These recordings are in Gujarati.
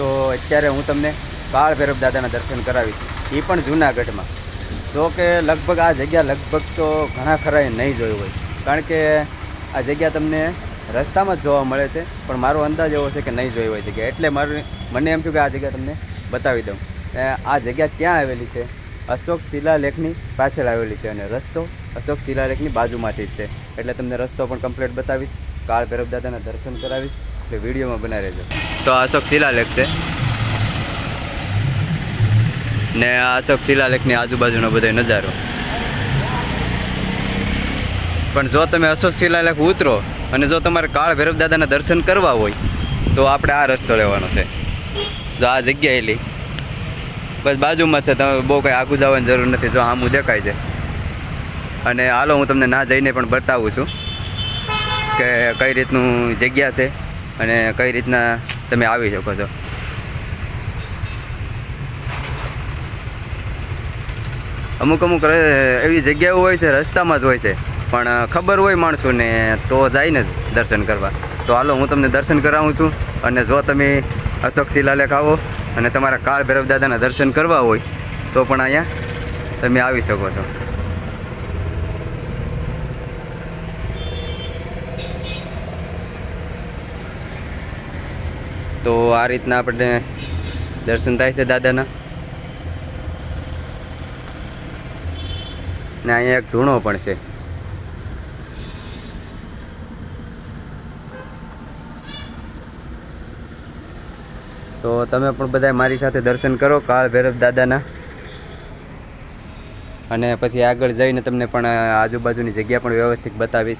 તો અત્યારે હું તમને કાળ ભૈરવ દાદાના દર્શન કરાવીશ. એ પણ જૂનાગઢમાં. જો કે લગભગ આ જગ્યા લગભગ તો ઘણા ખરાએ નહીં જોયું હોય. કારણ કે આ જગ્યા તમને રસ્તામાં જ જોવા મળે છે, પણ મારો અંદાજ એવો છે કે નહીં જોઈ હોય જગ્યા. એટલે મારું મને એમ થયું કે આ જગ્યા તમને બતાવી દઉં. આ જગ્યા ક્યાં આવેલી છે? અશોક શિલાલેખની પાછળ આવેલી છે અને રસ્તો અશોક શિલાલેખની બાજુમાંથી જ છે. એટલે તમને રસ્તો પણ કમ્પ્લીટ બતાવીશ. કાળ ભૈરવ દાદાના દર્શન કરાવીશ. એટલે વિડીયોમાં બનાવી રહેજો. તો આ અશોક શિલાલેખ છે. ને આ અશોક શિલાલેખની આજુબાજુનો બધો નજારો. પણ જો તમે અશોક શિલાલેખ ઉતરો અને જો તમારે કાળ ભૈરવ દાદાના દર્શન કરવા હોય, તો આપણે આ રસ્તો લેવાનો છે. જો આ જગ્યાએ લઈ બસ બાજુમાં છે, તમે બહુ કંઈ આગું જવાની જરૂર નથી, જો આમું દેખાય છે. અને હાલો હું તમને ના જઈને પણ બતાવું છું કે કઈ રીતનું જગ્યા છે. અને કઈ રીતના તમે આવી શકો છો? અમુક અમુક એવી જગ્યાઓ હોય છે, રસ્તામાં જ હોય છે. પણ ખબર હોય માણસોને તો જાય ને દર્શન કરવા. તો હાલો, હું તમને દર્શન કરાવું છું અને જો તમે અશોક શિલાલેખ આવો અને તમારા કાળ ભૈરવ દાદાના દર્શન કરવા હોય, તો પણ અહીંયા તમે આવી શકો છો. તો આ રીતના આપણે દર્શન થાય છે દાદાના. ને અહીંયા એક ધૂણો પણ છે. તો તમે પણ બધા મારી સાથે દર્શન કરો, કાળ ભૈરવ દાદાના. અને પછી આગળ જઈને તમને પણ આજુબાજુની જગ્યા પણ વ્યવસ્થિત બતાવીશ.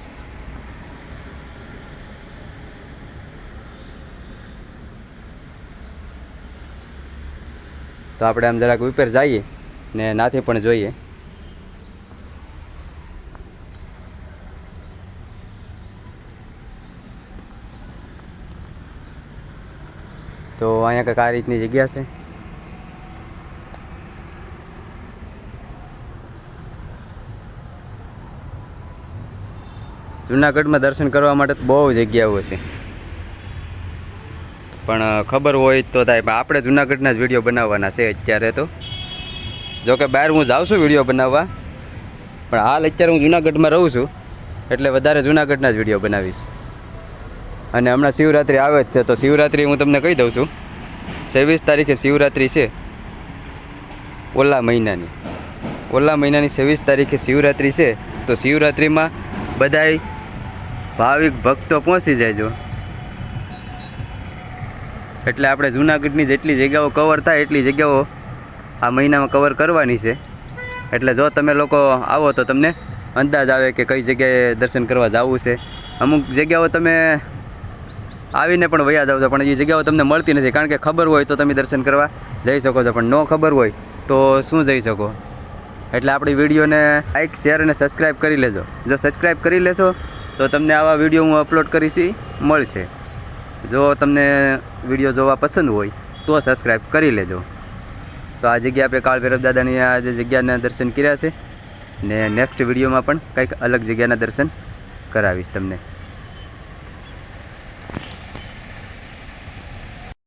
તો આપણે આમ જરાક ઉપર જઈએ ને નાથી પણ જોઈએ. તો અહીંયા કંઈક આ રીતની જગ્યા છે. જુનાગઢમાં દર્શન કરવા માટે બહુ જગ્યાઓ છે. પણ ખબર હોય તો થાય. પણ આપણે જુનાગઢના જ વીડિયો બનાવવાના છે અત્યારે તો. જોકે બહાર હું જાઉં છું વીડિયો બનાવવા. પણ હાલ અત્યારે હું જુનાગઢમાં રહું છું. એટલે વધારે જુનાગઢના જ વીડિયો બનાવીશ. અને હમણાં શિવરાત્રિ આવે જ છે, તો શિવરાત્રિ હું તમને કહી દઉં છું. છવ્વીસ તારીખે શિવરાત્રિ છે. ઓલા મહિનાની. ઓલા મહિનાની છવ્વીસ તારીખે શિવરાત્રિ છે. તો શિવરાત્રિમાં બધાય ભાવિક ભક્તો પહોંચી જાયજો એટલે આપણે જૂનાગઢની જેટલી જગ્યાઓ કવર થાય એટલી જગ્યાઓ આ મહિનામાં કવર કરવાની છે. એટલે જો તમે લોકો આવો તો તમને અંદાજ આવે કે કઈ જગ્યાએ દર્શન કરવા જવું છે. અમુક જગ્યાઓ તમે આવીને પણ વયા જાવ છો, પણ એ જગ્યાઓ તમને મળતી નથી, કારણ કે ખબર હોય તો તમે દર્શન કરવા જઈ શકો છો, પણ ન ખબર હોય તો શું જઈ શકો? એટલે આપણી વિડીયોને લાઇક શેર અને સબસ્ક્રાઈબ કરી લેજો. જો સબસ્ક્રાઈબ કરી લેશો તો તમને આવા વીડિયો હું અપલોડ કરીશ, મળશે. જો તમને વીડિયો જોવા પસંદ હોય, તો સબસ્ક્રાઈબ કરી લેજો. તો આ જગ્યા આપણે કાળ ભૈરવ દાદાની આ જે જગ્યાના દર્શન કર્યા છે, ને નેક્સ્ટ વિડીયોમાં પણ કંઈક અલગ જગ્યાના દર્શન કરાવીશ તમને.